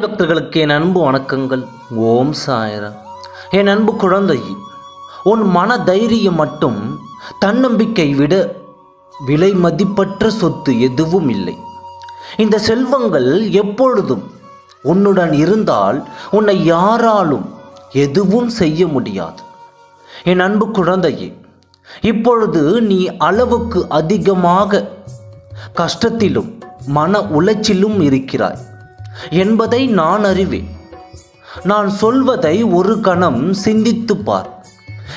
பக்தர்களுக்கு என் அன்பு வணக்கங்கள். ஓம் சாயரா. என் அன்பு குழந்தை உன் மன தைரியம் மட்டும் தன்னம்பிக்கை விட விலை மதிப்பற்ற சொத்து எதுவும் இல்லை. இந்த செல்வங்கள் எப்பொழுதும் உன்னுடன் இருந்தால் உன்னை யாராலும் எதுவும் செய்ய முடியாது. என் அன்பு குழந்தையே இப்பொழுது நீ அளவுக்கு அதிகமாக கஷ்டத்திலும் மன உளைச்சிலும் இருக்கிறாய். என்பதை நான் அறிவேன். நான் சொல்வதை ஒரு கணம் சிந்தித்துப் பார்.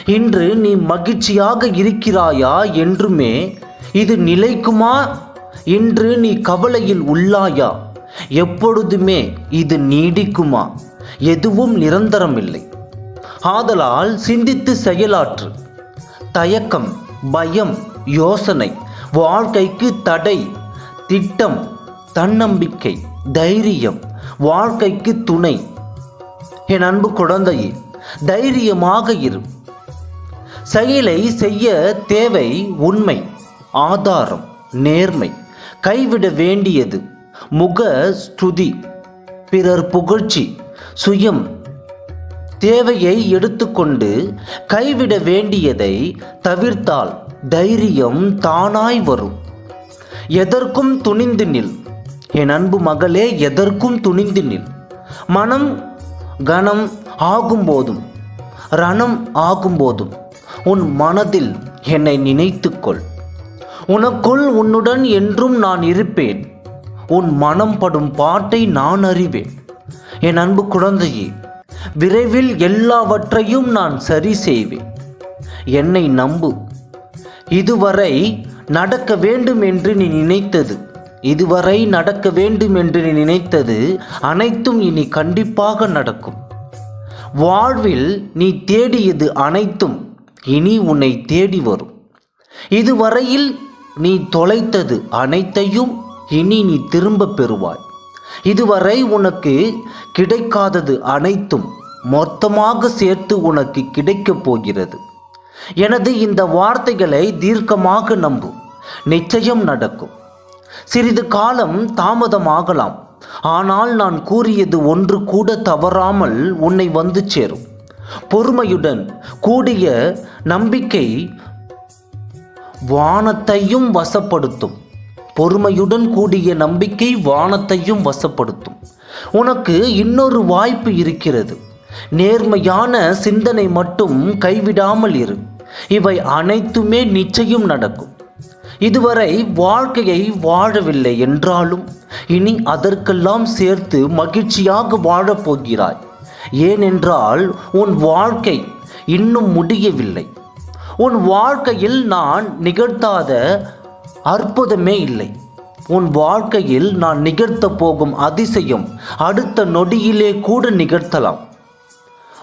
இன்று நீ மகிழ்ச்சியாக இருக்கிறாயா என்றுமே இது நிலைக்குமா? இன்று நீ கவலையில் உள்ளாயா? எப்பொழுதுமே இது நீடிக்குமா? எதுவும் நிரந்தரமில்லை. ஆதலால் சிந்தித்து செயலாற்று. தயக்கம் பயம் யோசனை வாழ்க்கைக்கு தடை திட்டம் தன்னம்பிக்கை. தைரியம் வாழ்க்கைக்கு துணை. என் அன்பு குழந்தையே தைரியமாக இரு. செயலை செய்ய தேவை உண்மை ஆதாரம் நேர்மை. கைவிட வேண்டியது முக ஸ்துதி. பிறர் புகழ்ச்சி சுயம். தேவையை எடுத்துக்கொண்டு கைவிட வேண்டியதை தவிர்த்தால் தைரியம் தானாய் வரும். எதற்கும் துணிந்து நில். என் அன்பு மகளே எதற்கும் துணிந்து நில். மனம் கணம் ஆகும்போதும் ரணம் ஆகும்போதும் உன் மனதில் என்னை நினைத்துக்கொள். உனக்குள் உன்னுடன் என்றும் நான் இருப்பேன். உன் மனம் படும் பாட்டை நான் அறிவேன். என் அன்பு குழந்தையே விரைவில் எல்லாவற்றையும் நான் சரி செய்வேன். என்னை நம்பு. இதுவரை நடக்க வேண்டும் என்று நீ நினைத்தது இதுவரை நடக்க வேண்டும் என்று நீ நினைத்தது அனைத்தும் இனி கண்டிப்பாக நடக்கும். வாழ்வில் நீ தேடியது அனைத்தும் இனி உன்னை தேடி வரும். இதுவரையில் நீ தொலைத்தது அனைத்தையும் இனி நீ திரும்ப பெறுவாய். இதுவரை உனக்கு கிடைக்காதது அனைத்தும் மொத்தமாக சேர்த்து உனக்கு கிடைக்கப் போகிறது. எனது இந்த வார்த்தைகளை தீர்க்கமாக நம்பு. நிச்சயம் நடக்கும். சிறிது காலம் தாமதமாகலாம். ஆனால் நான் கூறியது ஒன்று கூட தவறாமல் உன்னை வந்து சேரும். பொறுமையுடன் கூடிய நம்பிக்கை வானத்தையும் வசப்படுத்தும். பொறுமையுடன் கூடிய நம்பிக்கை வானத்தையும் வசப்படுத்தும். உனக்கு இன்னொரு வாய்ப்பு இருக்கிறது. நேர்மையான சிந்தனை மட்டும் கைவிடாமல் இரு. இவை அனைத்துமே நிச்சயம் நடக்கும். இதுவரை வாழ்க்கையை வாழவில்லை என்றாலும் இனி அதற்கெல்லாம் சேர்த்து மகிழ்ச்சியாக வாழப்போகிறாய் ஏனென்றால் உன் வாழ்க்கை இன்னும் முடியவில்லை. உன் வாழ்க்கையில் நான் நிகழ்த்தாத அற்புதமே இல்லை. உன் வாழ்க்கையில் நான் நிகழ்த்தப் போகும் அதிசயம் அடுத்த நொடியிலே கூட நிகழ்த்தலாம்.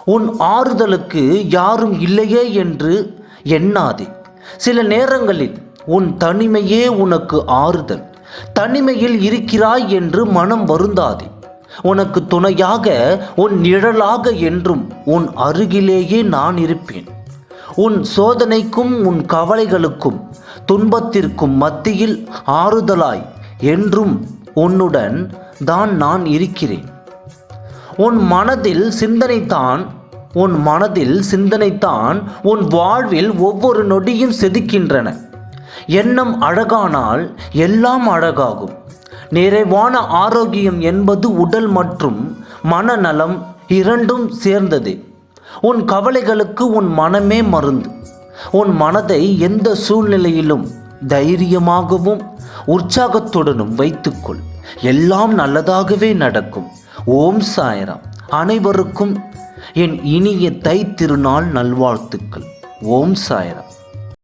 உன் ஆறுதலுக்கு யாரும் இல்லையே என்று எண்ணாதே. சில நேரங்களில் உன் தனிமையே உனக்கு ஆறுதல். தனிமையில் இருக்கிறாய் என்று மனம் வருந்தாதே. உனக்கு துணையாக உன் நிழலாக என்றும் உன் அருகிலேயே நான் இருப்பேன். உன் சோதனைக்கும் உன் கவலைகளுக்கும் துன்பத்திற்கும் மத்தியில் ஆறுதலாய் என்றும் உன்னுடன் தான் நான் இருக்கிறேன். உன் மனதில் சிந்தனைத்தான் உன் மனதில் சிந்தனைத்தான் உன் வாழ்வில் ஒவ்வொரு நொடியும் செதுக்கின்றன. எண்ணம் அழகானால் எல்லாம் அழகாகும். நிறைவான ஆரோக்கியம் என்பது உடல் மற்றும் மனநலம் இரண்டும் சேர்ந்ததே. உன் கவலைகளுக்கு உன் மனமே மருந்து. உன் மனதை எந்த சூழ்நிலையிலும் தைரியமாகவும் உற்சாகத்துடனும் வைத்துக்கொள். எல்லாம் நல்லதாகவே நடக்கும். ஓம் சாயராம். அனைவருக்கும் என் இனிய தை திருநாள் நல்வாழ்த்துக்கள். ஓம் சாயராம்.